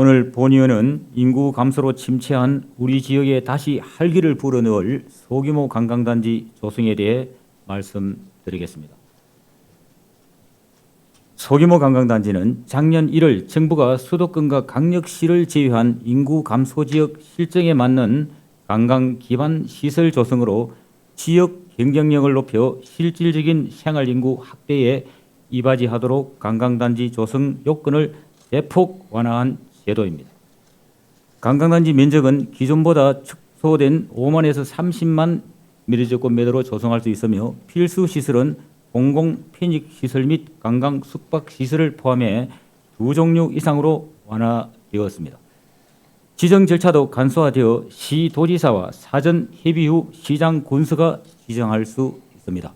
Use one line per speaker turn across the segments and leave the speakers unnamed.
오늘 본의원은 인구 감소로 침체한 우리 지역에 다시 활기를 불어넣을 소규모 관광단지 조성에 대해 말씀드리겠습니다. 소규모 관광단지는 작년 1월 정부가 수도권과 강력시를 제외한 인구 감소 지역 실정에 맞는 관광 기반 시설 조성으로 지역 경쟁력을 높여 실질적인 생활 인구 확대에 이바지하도록 관광단지 조성 요건을 대폭 완화한 제도입니다. 관광단지 면적은 기존보다 축소된 5만에서 30만 미리적고미터로 조성할 수 있으며 필수 시설은 공공 편익 시설 및 관광 숙박 시설을 포함해 두 종류 이상으로 완화되었습니다. 지정 절차도 간소화되어 시 도지사와 사전 협의 후 시장 군수가 지정할 수 있습니다.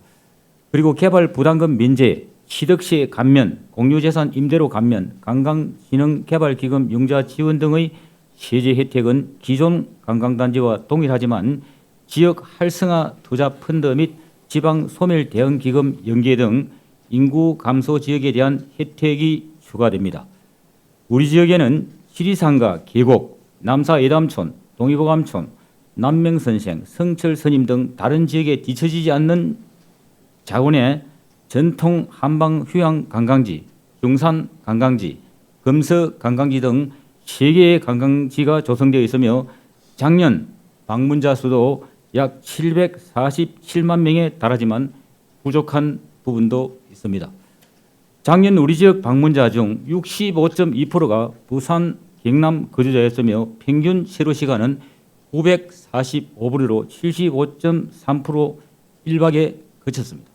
그리고 개발 부담금 면제, 취득세 감면, 공유재산 임대료 감면, 관광진흥개발기금 융자 지원 등의 세제 혜택은 기존 관광단지와 동일하지만 지역 활성화 투자 펀드 및 지방 소멸 대응 기금 연계 등 인구 감소 지역에 대한 혜택이 추가됩니다. 우리 지역에는 지리산과 계곡, 남사 예담촌, 동의보감촌, 남명선생, 성철선임 등 다른 지역에 뒤처지지 않는 자원의 전통 한방 휴양 관광지, 중산 관광지, 금서 관광지 등 세 개의 관광지가 조성되어 있으며 작년 방문자 수도 약 747만 명에 달하지만 부족한 부분도 있습니다. 작년 우리 지역 방문자 중 65.2%가 부산, 경남 거주자였으며 평균 체류 시간은 945분으로 75.3% 1박에 그쳤습니다.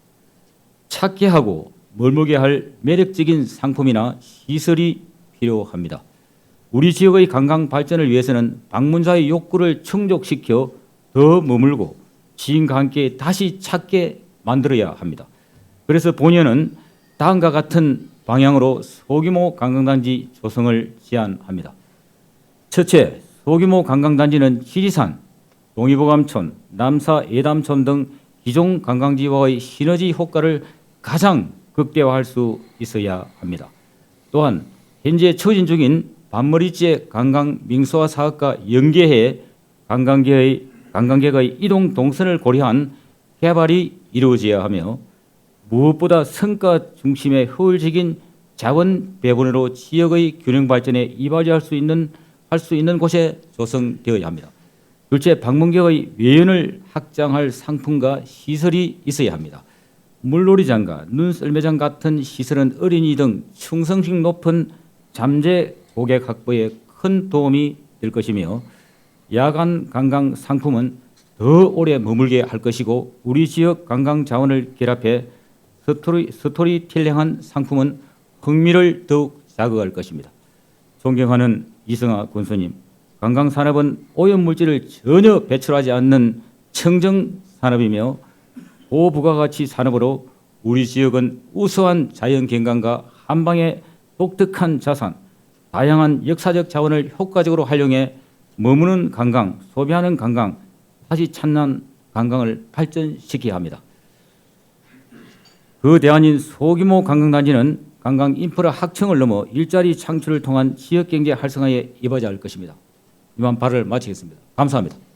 찾게 하고 머물게 할 매력적인 상품이나 시설이 필요합니다. 우리 지역의 관광 발전을 위해서는 방문자의 욕구를 충족시켜 더 머물고 지인과 함께 다시 찾게 만들어야 합니다. 그래서 본연은 다음과 같은 방향으로 소규모 관광단지 조성을 제안합니다. 첫째, 소규모 관광단지는 지리산, 동의보감촌, 남사 예담촌 등 기존 관광지와의 시너지 효과를 가장 극대화할 수 있어야 합니다. 또한 현재 추진 중인 반머리째 관광 명소화 사업과 연계해 관광객의 관광객의 이동 동선을 고려한 개발이 이루어져야 하며 무엇보다 성과 중심의 효율적인 자원 배분으로 지역의 균형 발전에 이바지할 수 있는 할 수 있는 곳에 조성되어야 합니다. 둘째, 방문객의 외연을 확장할 상품과 시설이 있어야 합니다. 물놀이장과 눈썰매장 같은 시설은 어린이 등 충성심 높은 잠재 고객 확보에 큰 도움이 될 것이며 야간 관광 상품은 더 오래 머물게 할 것이고 우리 지역 관광 자원을 결합해 스토리, 스토리텔링한 상품은 흥미를 더욱 자극할 것입니다. 존경하는 이승아 군수님, 관광 산업은 오염 물질을 전혀 배출하지 않는 청정 산업이며 고부가가치 산업으로 우리 지역은 우수한 자연 경관과 한방의 독특한 자산, 다양한 역사적 자원을 효과적으로 활용해 머무는 관광, 소비하는 관광, 다시 찾는 관광을 발전시켜야 합니다. 그 대안인 소규모 관광단지는 관광 인프라 확충을 넘어 일자리 창출을 통한 지역 경제 활성화에 이바지할 것입니다. 이만 발을 마치겠습니다. 감사합니다.